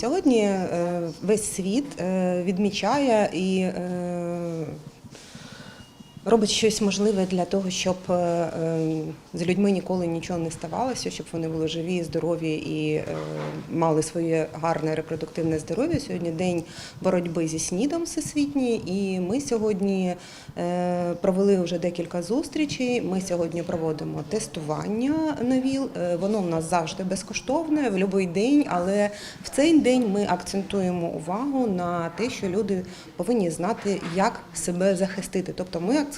Сьогодні е, весь світ е, відмічає і е, робить щось можливе для того, щоб е, е, з людьми ніколи нічого не ставалося, щоб вони були живі, здорові і е, мали своє гарне репродуктивне здоров'я. Сьогодні день боротьби зі снідом всесвітній, і ми сьогодні провели вже декілька зустрічей. Ми сьогодні проводимо тестування на ВІЛ. Воно в нас завжди безкоштовне в будь-який день, але в цей день ми акцентуємо увагу на те, що люди повинні знати, як себе захистити. Тобто ми акцентуємо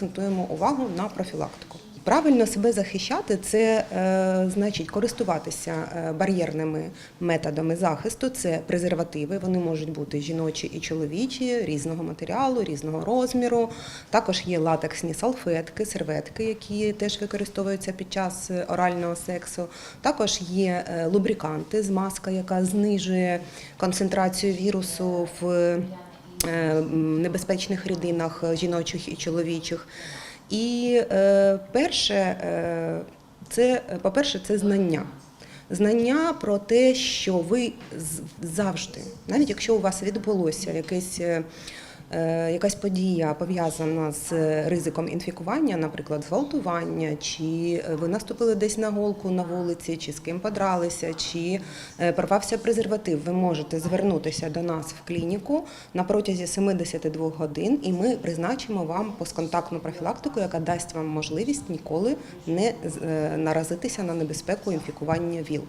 увагу на профілактику. Правильно себе захищати це е, значить користуватися е, бар'єрними методами захисту. Це презервативи. Вони можуть бути жіночі і чоловічі, різного матеріалу, різного розміру. Також є латексні салфетки, серветки, які теж використовуються під час е, орального сексу. Також є лубриканти, змазка, яка знижує концентрацію вірусу в небезпечних рідинах е, жіночих і чоловічих. І е, перше, е, це, по-перше, це знання. Знання про те, що ви завжди, навіть якщо у вас відбулося якесь. Е, е, Якась подія пов'язана з ризиком інфікування, наприклад, зґвалтування, чи ви наступили десь на голку на вулиці, чи з ким подралися, чи е, порвався презерватив, ви можете звернутися до нас в клініку на протязі 72 годин, і ми призначимо вам постконтактну профілактику, яка дасть вам можливість ніколи не е, наразитися на небезпеку інфікування ВІЛ.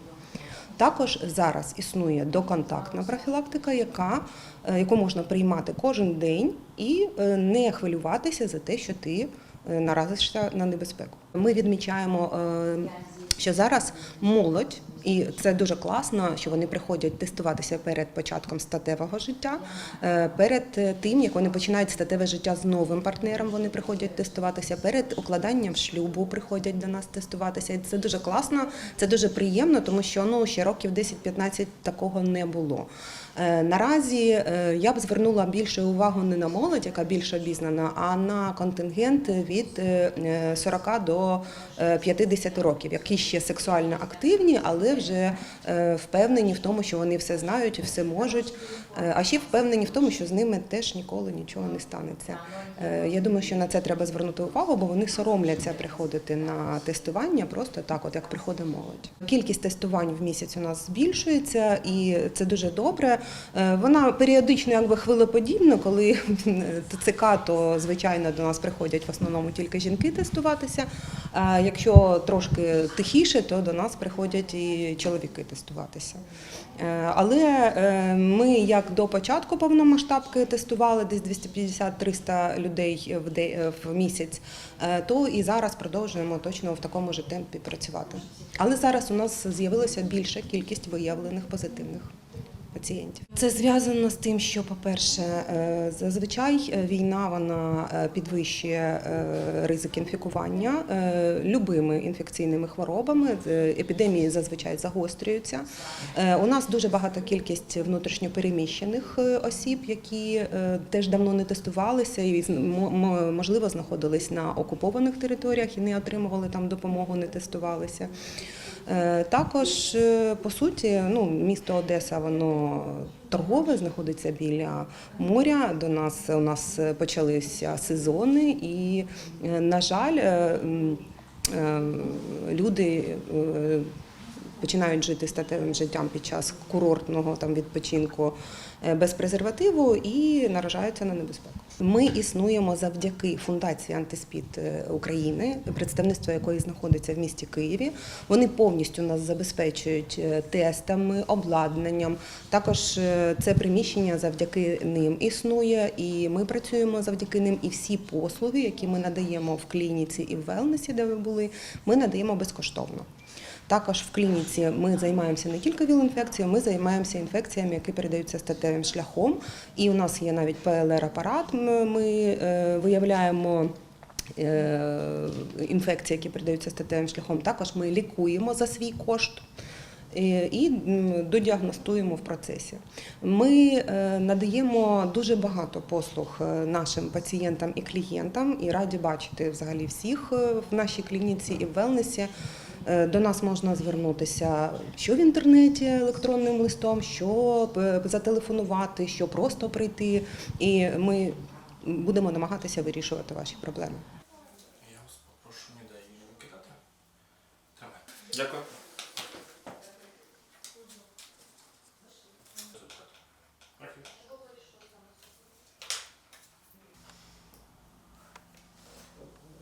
Також зараз існує доконтактна профілактика, яка, е, яку можна приймати кожен день і е, не хвилюватися за те, що ти е, наразишся на небезпеку. Ми відмічаємо, що зараз молодь, і це дуже класно, що вони приходять тестуватися перед початком статевого життя, е, перед е, тим, як вони починають статеве життя з новим партнером, вони приходять тестуватися, перед укладанням шлюбу приходять до нас тестуватися. І це дуже класно, це дуже приємно, тому що ну ще років 10-15 такого не було. Е, Наразі я б звернула більше увагу не на молодь, яка більш обізнана, а на контингент від е, е, 40 до е, 50 років, які ще сексуально активні, але вже е, впевнені в тому, що вони все знають і все можуть. Е, А ще впевнені в тому, що з ними теж ніколи нічого не станеться. Е, Я думаю, що на це треба звернути увагу, бо вони соромляться приходити на тестування просто так, от як приходить молодь. Кількість тестувань в місяць у нас збільшується, і це дуже добре. Вона періодично якби хвилеподібна, коли ТЦК, то звичайно до нас приходять в основному тільки жінки тестуватися. А якщо трошки тихіше, то до нас приходять і чоловіки тестуватися. Е, Але е, ми як до початку повномасштабки тестували десь 250-300 людей в місяць, е, то і зараз продовжуємо точно в такому ж темпі працювати. Але зараз у нас з'явилася більша кількість виявлених позитивних. Пацієнтів це зв'язано з тим, що, по-перше, е, зазвичай е, війна вона е, підвищує ризик інфікування любими інфекційними хворобами. Епідемії зазвичай загострюються. У нас дуже багата кількість внутрішньопереміщених осіб, які теж давно не тестувалися і можливо знаходились на окупованих територіях і не отримували там допомогу, не тестувалися. Е, Також, е, по суті, ну, місто Одеса, воно торгове, знаходиться біля моря. До нас у нас почалися сезони, і, е, на жаль, люди. Починають жити статевим життям під час курортного там відпочинку е, без презервативу і наражаються на небезпеку. Ми існуємо завдяки фундації антиспід е, України, представництво якої знаходиться в місті Києві. Вони повністю нас забезпечують е, тестами, обладнанням. Також це приміщення завдяки ним існує, і ми працюємо завдяки ним. І всі послуги, які ми надаємо в клініці і в велнесі, де ви були, ми надаємо безкоштовно. Також в клініці ми займаємося не тільки віл-інфекцією, ми займаємося інфекціями, які передаються статевим шляхом. І у нас є навіть ПЛР-апарат. Ми е, виявляємо. е, Інфекції, які передаються статевим шляхом, також ми лікуємо за свій кошт е, і додіагностуємо в процесі. Ми надаємо дуже багато послуг нашим пацієнтам і клієнтам, і раді бачити взагалі всіх в нашій клініці і в велнесі. Е, До нас можна звернутися що в інтернеті електронним листом, що е, зателефонувати, що просто прийти. І ми будемо намагатися вирішувати ваші проблеми. Я вас попрошу не викидати. Тримай. Дякую.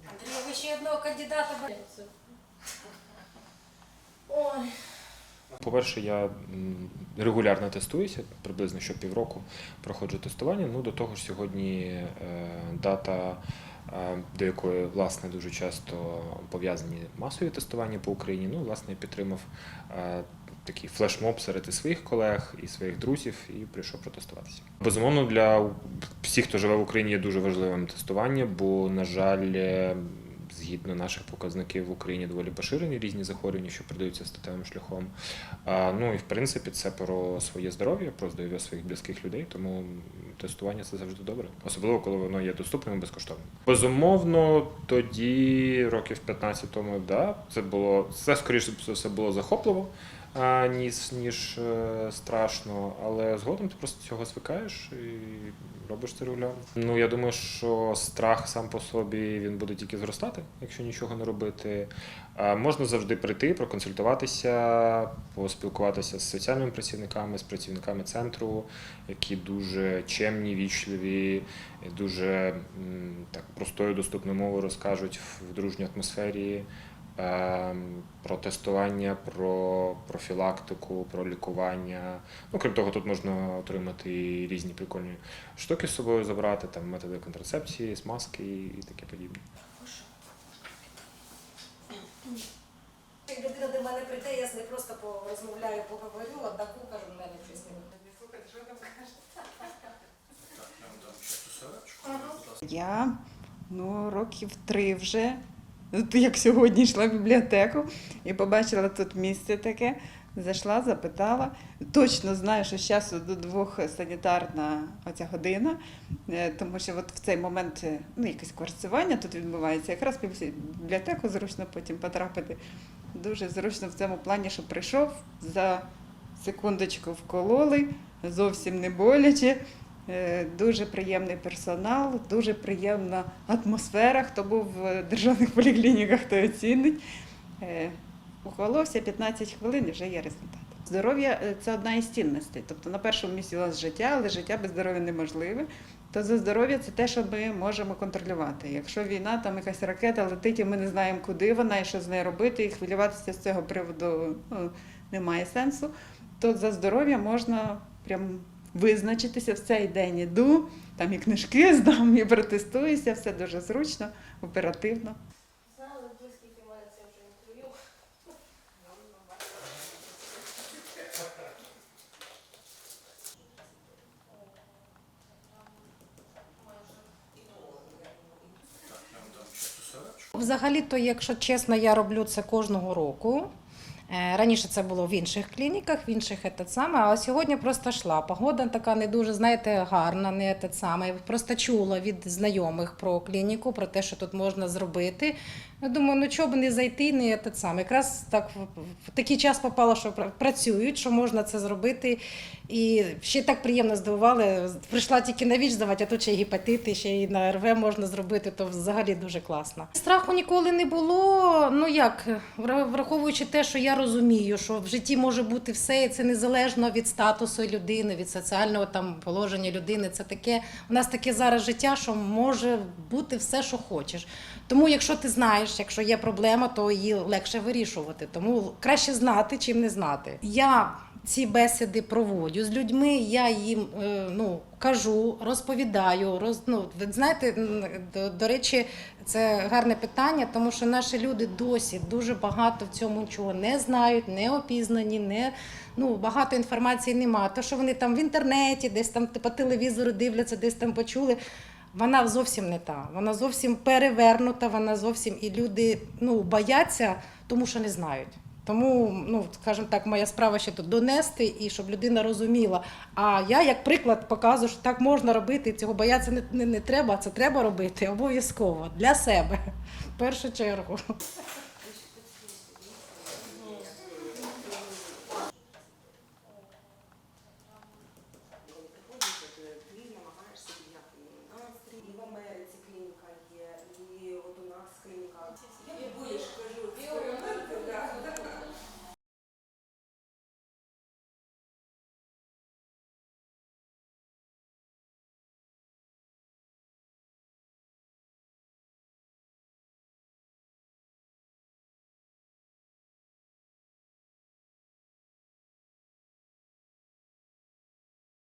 Андрій, ви ще одного кандидата берете? По-перше, я регулярно тестуюся, приблизно щопівроку проходжу тестування. Ну, до того ж, сьогодні е, дата, е, до якої власне дуже часто пов'язані масові тестування по Україні. Ну, власне, я підтримав е, такий флешмоб серед і своїх колег і своїх друзів і прийшов протестуватися. Безумовно, для всіх, хто живе в Україні, є дуже важливим тестування, бо, на жаль, згідно наших показників в Україні доволі поширені різні захворювання, що передаються статевим шляхом. Ну і в принципі це про своє здоров'я, про здоров'я своїх близьких людей. Тому тестування це завжди добре, особливо коли воно є доступним і безкоштовним. Безумовно, тоді років 15 тому, да, це було це скоріше все було захопливо. Ніж, ніж е, страшно, але згодом ти просто цього звикаєш і робиш це регулярно. Ну я думаю, що страх сам по собі він буде тільки зростати, якщо нічого не робити. Можна завжди прийти, проконсультуватися, поспілкуватися з соціальними працівниками, з працівниками центру, які дуже чемні, вічливі, дуже так простою доступною мовою розкажуть в дружній атмосфері. Ем, Про тестування, про профілактику, про лікування. Ну, крім того, тут можна отримати і різні прикольні штуки з собою забрати, там методи контрацепції, смазки і таке подібне. Як людина до мене прийде, я з нею просто порозмовляю, поговорю, однаку кажу, в мене щось не що там ласка. Я ну, років три вже, от як сьогодні йшла в бібліотеку і побачила тут місце таке. Зайшла, запитала. Точно знаю, що з часу до двох санітарна оця година, е, тому що от в цей момент е, ну, якесь кварцювання тут відбувається. Якраз в бібліотеку зручно потім потрапити. Дуже зручно в цьому плані, що прийшов, за секундочку вкололи, зовсім не боляче. Е, Дуже приємний персонал, дуже приємна атмосфера. Хто був в державних поліклініках, той оцінить. Е, 15 хвилин і вже є результат. Здоров'я е, це одна із цінностей. Тобто на першому місці у нас життя, але життя без здоров'я неможливе. То за здоров'я це те, що ми можемо контролювати. Якщо війна, там якась ракета летить, і ми не знаємо, куди вона і що з нею робити, і хвилюватися з цього приводу ну, немає сенсу, то за здоров'я можна прям визначитися в цей день іду, там і книжки здам, і протестуюся, все дуже зручно, оперативно. Знали, ви скільки це вже інтерв'ю. Взагалі-то, якщо чесно, я роблю це кожного року. Е, Раніше це було в інших клініках, в інших те саме, а сьогодні просто йшла. Погода така не дуже, знаєте, гарна, не те саме. Просто чула від знайомих про клініку, про те, що тут можна зробити. Я думаю, ну чого б не зайти, не те саме. Якраз так в- такий час попало, що працюють, що можна це зробити. І ще так приємно здивували. Прийшла тільки на віч здавати, а тут ще й гепатити, ще й на РВ можна зробити, то взагалі дуже класно. Страху ніколи не було. Ну як, враховуючи те, що я розумію, що в житті може бути все, і це незалежно від статусу людини, від соціального там положення людини. Це таке, у нас таке зараз життя, що може бути все, що хочеш. Тому, якщо ти знаєш, якщо є проблема, то її легше вирішувати. Тому краще знати, чим не знати. Я ці бесіди проводжу з людьми, я їм е, ну, кажу, розповідаю. Роз, ну, ви знаєте, до, до речі, це гарне питання, тому що наші люди досі дуже багато в цьому чого не знають, не опізнані, не ну, багато інформації немає. То, що вони там в інтернеті, десь там по телевізору дивляться, десь там почули. Вона зовсім не та. Вона зовсім перевернута, вона зовсім і люди ну, бояться, тому що не знають. Тому, ну скажімо так, моя справа ще тут донести і щоб людина розуміла. А я, як приклад, показую, що так можна робити. Цього боятися не, не, не треба, це треба робити обов'язково для себе в першу чергу.